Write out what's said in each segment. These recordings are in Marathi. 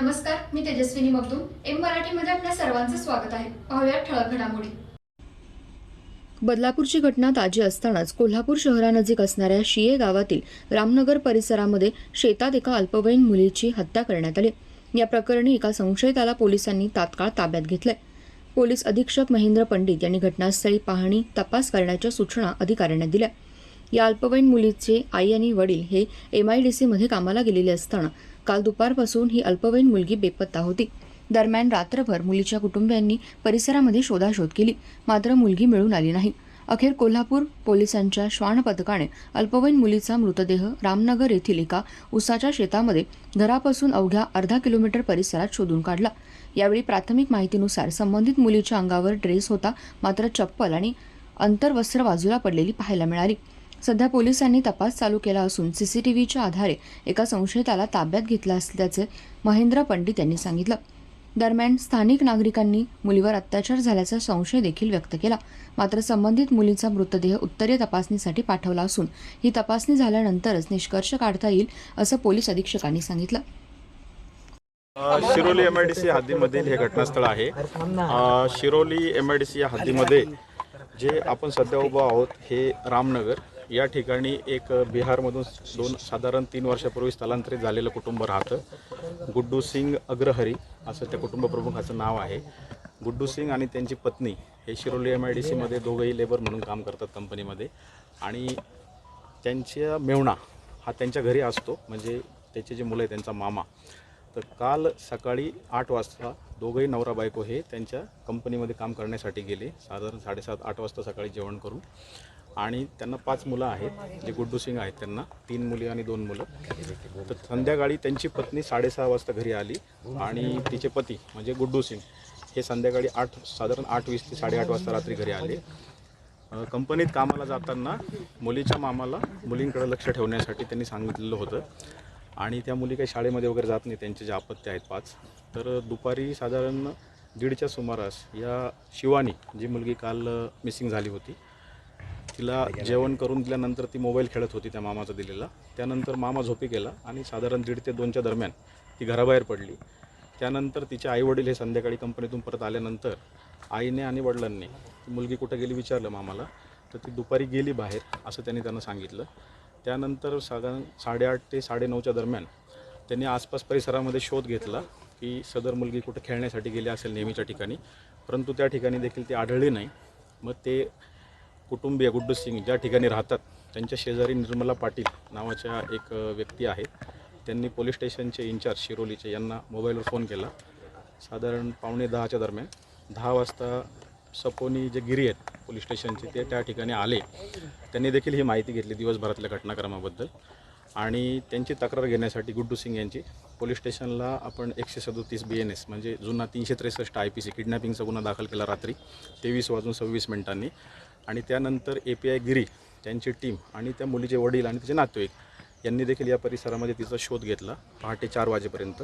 नमस्कार मी तेजस्विनी मगदूम. एम मराठीमध्ये आपल्या सर्वांचं स्वागत आहे. पाहूया ठळक घडामोडी. बदलापूरची घटना ताजी असतानाच कोल्हापूर शहरानजीक असणाऱ्या शिये गावातील रामनगर परिसरामध्ये शेतात एका अल्पवयीन मुलीची हत्या करण्यात आली. या प्रकरणी एका संशयिताला पोलिसांनी तात्काळ ताब्यात घेतलंय. पोलीस अधीक्षक महेंद्र पंडित यांनी घटनास्थळी पाहणी तपास करण्याच्या सूचना अधिकाऱ्यांना दिल्या. या अल्पवयीन मुलीचे आई आणि वडील हे एम आय डी सीमध्ये कामाला गेलेले असताना काल दुपारपासून ही अल्पवयीन मुलगी बेपत्ता होती. दरम्यान रात्रभर मुलीच्या कुटुंबियांनी परिसरामध्ये शोधाशोध केली. मात्र मुलगी मिळून आली नाही. अखेर कोल्हापूर पोलिसांच्या श्वान पथकाने अल्पवयीन मुलीचा मृतदेह रामनगर येथील एका उसाच्या शेतामध्ये घरापासून अवघ्या अर्धा किलोमीटर परिसरात शोधून काढला. यावेळी प्राथमिक माहितीनुसार संबंधित मुलीच्या अंगावर ड्रेस होता मात्र चप्पल आणि अंतर्वस्त्र बाजूला पडलेली पाहायला मिळाली. सध्या पोलिसांनी तपास चालू केला असून सीसीटीव्हीच्या आधारे एका संशयिताला ताब्यात घेतला असल्याचे महेंद्र पंडित यांनी सांगितलं. दरम्यान स्थानिक नागरिकांनी मुलीवर अत्याचार झाल्याचा संशय देखील व्यक्त केला. मात्र संबंधित मुलीचा मृतदेह उत्तरीय तपासणीसाठी पाठवला असून ही तपासणी झाल्यानंतरच निष्कर्ष काढता येईल असं पोलीस अधीक्षकांनी सांगितलं. Shiroli M I D C हद्दीमधील हे घटनास्थळ आहे. Shiroli M I D C या हद्दीमध्ये जे आपण सध्या उभं आहोत हे रामनगर या ठिकाणी एक बिहारमधून दोन साधारण तीन वर्षापूर्वी स्थलांतरित झालेलं कुटुंब राहतं. गुड्डू सिंग अग्रहरी असं त्या कुटुंबप्रमुखाचं नाव आहे. गुड्डू सिंग आणि त्यांची पत्नी हे शिरोली एम आय डी सीमध्ये दोघंही लेबर म्हणून काम करतात कंपनीमध्ये. आणि त्यांच्या मेवणा हा त्यांच्या घरी असतो म्हणजे त्याचे जे मुलं आहे त्यांचा मामा. तर काल सकाळी आठ वाजता दोघंही नवरा बायको हे त्यांच्या कंपनीमध्ये काम करण्यासाठी गेले. साधारण साडेसात आठ वाजता सकाळी जेवण करून. आणि त्यांना पाच मुलं आहेत जे गुड्डू सिंग आहेत त्यांना. तीन मुली आणि दोन मुलं. तर संध्याकाळी त्यांची पत्नी साडेसहा वाजता घरी आली आणि तिचे पती म्हणजे गुड्डू सिंग हे संध्याकाळी आठ साधारण आठ वीस ते साडेआठ वाजता रात्री घरी आले. कंपनीत कामाला जाताना मुलीच्या मामाला मुलींकडे लक्ष ठेवण्यासाठी त्यांनी सांगितलेलं होतं. आणि त्या मुली काही शाळेमध्ये वगैरे जात नाही त्यांचे जे अपत्य आहेत पाच. तर दुपारी साधारण दीडच्या सुमारास या शिवानी जी मुलगी काल मिसिंग झाली होती तिला जेवण करून दिल्यानंतर ती मोबाईल खेळत होती त्या मामाचा दिलेला. त्यानंतर मामा झोपी गेला आणि साधारण दीड ते दोनच्या दरम्यान ती घराबाहेर पडली. त्यानंतर तिचे आईवडील हे संध्याकाळी कंपनीतून परत आल्यानंतर आईने आणि वडिलांनी ती मुलगी कुठं गेली विचारलं मामाला तर ती दुपारी गेली बाहेर असं त्यांनी त्यांना सांगितलं. त्यानंतर साधारण साडेआठ ते साडेनऊच्या दरम्यान त्यांनी आसपास परिसरामध्ये शोध घेतला की सदर मुलगी कुठं खेळण्यासाठी गेली असेल नेहमीच्या ठिकाणी परंतु त्या ठिकाणी देखील ती आढळली नाही. मग ते कुटुंबीय गुड्डू सिंग ज्या ठिकाणी राहतात त्यांच्या शेजारी निर्मला पाटील नावाच्या एक व्यक्ती आहेत त्यांनी पोलीस स्टेशनचे इन्चार्ज शिरोलीचे यांना मोबाईलवर फोन केला. साधारण पावणे दहाच्या दरम्यान दहा वाजता सपोनी जे गिरी आहेत पोलीस स्टेशनचे ते त्या ठिकाणी आले. त्यांनी देखील ही माहिती घेतली दिवसभरातल्या घटनाक्रमाबद्दल. आणि त्यांची तक्रार घेण्यासाठी गुड्डू सिंग यांची पोलीस स्टेशनला आपण एकशे सदोतीस बी एन एस म्हणजे जुना तीनशे त्रेसष्ट आय पी सी किडनॅपिंगचा गुन्हा दाखल केला रात्री तेवीस वाजून सव्वीस मिनिटांनी. आणि त्यानंतर ए पी आय गिरी त्यांची टीम आणि त्या मुलीचे वडील आणि तिचे नातेवाईक यांनी देखील या परिसरामध्ये तिचा शोध घेतला पहाटे चार वाजेपर्यंत.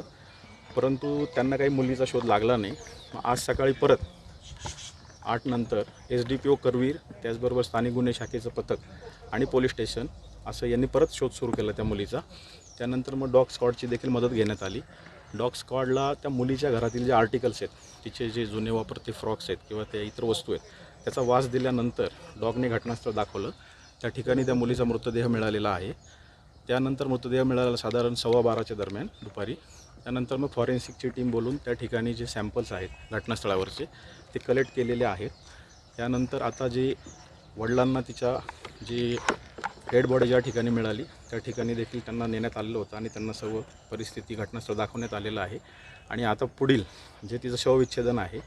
परंतु त्यांना काही मुलीचा शोध लागला नाही. मग आज सकाळी परत आठ नंतर S D P O Karvir त्याचबरोबर स्थानिक गुन्हे शाखेचं पथक आणि पोलीस स्टेशन असं यांनी परत शोध सुरू केला त्या मुलीचा. त्यानंतर मग डॉग स्कॉडची देखील मदत घेण्यात आली. डॉग स्कॉडला त्या मुलीच्या घरातील जे आर्टिकल्स आहेत तिचे जे जुने वापरते फ्रॉक्स आहेत किंवा त्या इतर वस्तू आहेत त्याचा वास दिल्यानंतर डॉगने घटनास्थळ दाखवलं. त्या ठिकाणी त्या मुलीचा मृतदेह मिळालेला आहे. त्यानंतर मृतदेह मिळाला साधारण सव्वा बाराच्या दरम्यान दुपारी. त्यानंतर मग फॉरेन्सिकची टीम बोलून त्या ठिकाणी जे सॅम्पल्स आहेत घटनास्थळावरचे ते कलेक्ट केलेले आहेत. त्यानंतर आता जे वडिलांना तिच्या जी डेड बॉडी ज्या ठिकाणी मिळाली त्या ठिकाणी देखील त्यांना नेण्यात आलेलं होतं आणि त्यांना सर्व परिस्थिती घटनास्थळ दाखवण्यात आलेलं आहे. आणि आता पुढील जे तिचं शवविच्छेदन आहे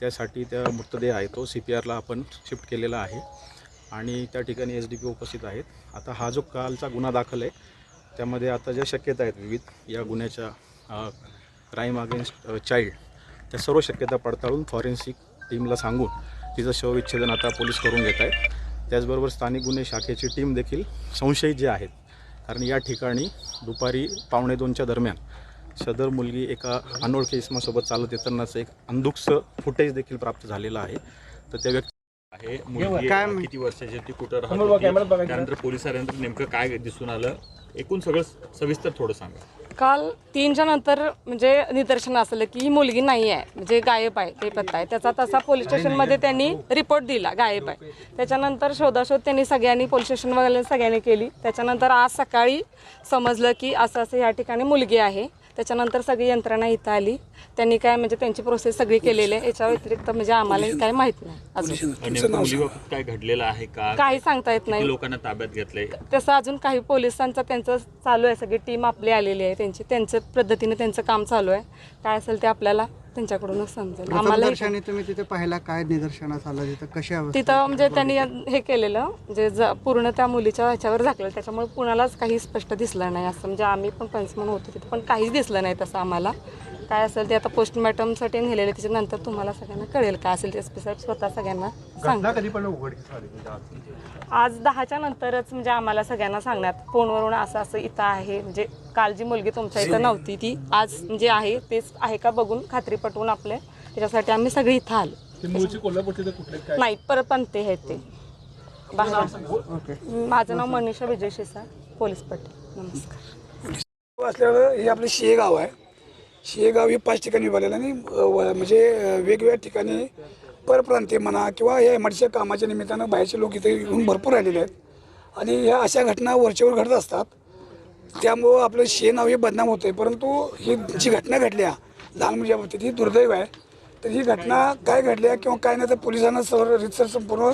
त्यासाठी त्या मृतदेह आहे तो सी पी आरला आपण शिफ्ट केलेला आहे. आणि त्या ठिकाणी एस डी पी उपस्थित आहेत. आता हा जो कालचा गुन्हा दाखल आहे त्यामध्ये आता ज्या शक्यता आहेत विविध या गुन्ह्याच्या क्राईम अगेन्स्ट चाइल्ड त्या सर्व शक्यता पडताळून फॉरेन्सिक टीमला सांगून तिचं शवविच्छेदन आता पोलीस करून घेत आहेत. त्याचबरोबर स्थानिक गुन्हे शाखेची टीम देखील संशयित जे आहेत कारण या ठिकाणी दुपारी पावणे दोनच्या दरम्यान सदर मुलगी एका अनोळखी इसमासोबत चालत येतानाच एक अंधुकचं फुटेज देखील प्राप्त झालेलं आहे. तर त्या व्यक्ती आहे मुलगी आहे, किती वर्षाची ती कुठं राहत होती? त्यानंतर पोलिसांनंतर नेमकं काय दिसून आलं? एकूण सगळं सविस्तर थोडं सांगा. काल तीनच्या नंतर म्हणजे निदर्शन असलं की ही मुलगी नाही आहे म्हणजे गायब आहे ते पत्ता आहे. त्याचा तसा पोलीस स्टेशनमध्ये त्यांनी रिपोर्ट दिला गायब आहे. त्याच्यानंतर शोधाशोध त्यांनी सगळ्यांनी पोलीस स्टेशन वगैरे सगळ्यांनी केली. त्याच्यानंतर आज सकाळी समजलं की असं असं या ठिकाणी मुलगी आहे. त्याच्यानंतर सगळी यंत्रणा इथं आली. त्यांनी काय म्हणजे त्यांची प्रोसेस सगळी केलेली आहे. याच्या व्यतिरिक्त म्हणजे आम्हाला काही माहीत नाही. अजून. नेमकं काय घडलेलं आहे का? काही सांगता येत किती नाही लोकांना ताब्यात घेतलंय? तसं अजून काही पोलिसांचं त्यांचं चालू आहे. सगळी टीम आपली आलेली आहे. त्यांची त्यांच्या पद्धतीने त्यांचं काम चालू आहे. काय असेल ते आपल्याला त्यांच्याकडूनच समजेल. आम्हाला तुम्ही तिथे पाहिला काय निदर्शनास आलं तिथं? कशी तिथं म्हणजे त्यांनी हे केलेलं म्हणजे ज पूर्ण त्या मुलीच्या ह्याच्यावर झाकलेलं त्याच्यामुळे कुणालाच काही स्पष्ट दिसलं नाही. असं म्हणजे आम्ही पण पंचमन होतो तिथं पण काहीच दिसलं नाही तसं आम्हाला. काय असेल ते आता पोस्टमॉर्टमसाठी नेलेले त्याच्यानंतर तुम्हाला सगळ्यांना कळेल काय असेल ते एस पी साहेब स्वतः सगळ्यांना सांग आज दहाच्या नंतरच म्हणजे आम्हाला सगळ्यांना सांगण्यात फोनवरून असं असं इथं आहे म्हणजे काल जी मुलगी तुमच्या इथं नव्हती ती आज म्हणजे आहे तेच आहे का बघून खात्री पटवून आपले त्याच्यासाठी आम्ही सगळी इथं आलो. नाही परत पण ते. आहेत ते बाहेर. माझं नाव मनीषा विजय शिसा पोलीस पट्टी नमस्कार. असल्यानं हे आपलं शेगाव आहे. शेगाव हे पाच ठिकाणी विभागलेलं आणि व- म्हणजे वेगवेगळ्या ठिकाणी परप्रांतीय म्हणा किंवा या एमआयडीच्या कामाच्या निमित्तानं बाहेरचे लोक इथे येऊन भरपूर राहिलेले आहेत. आणि ह्या अशा घटना वरचेवर घडत असतात. त्यामुळं आपलं शे नाव हे बदनाम होतं आहे परंतु ही जी घटना घडल्या लहान मुलीच्या बाबतीत ही दुर्दैव आहे. तर ही घटना काय घडल्या किंवा काय नाही तर पोलिसांना सर्व रितसर संपूर्ण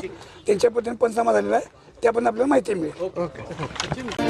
त्यांच्या पद्धतीने पंचनामा झालेला आहे. त्या पण आपल्याला माहिती मिळेल.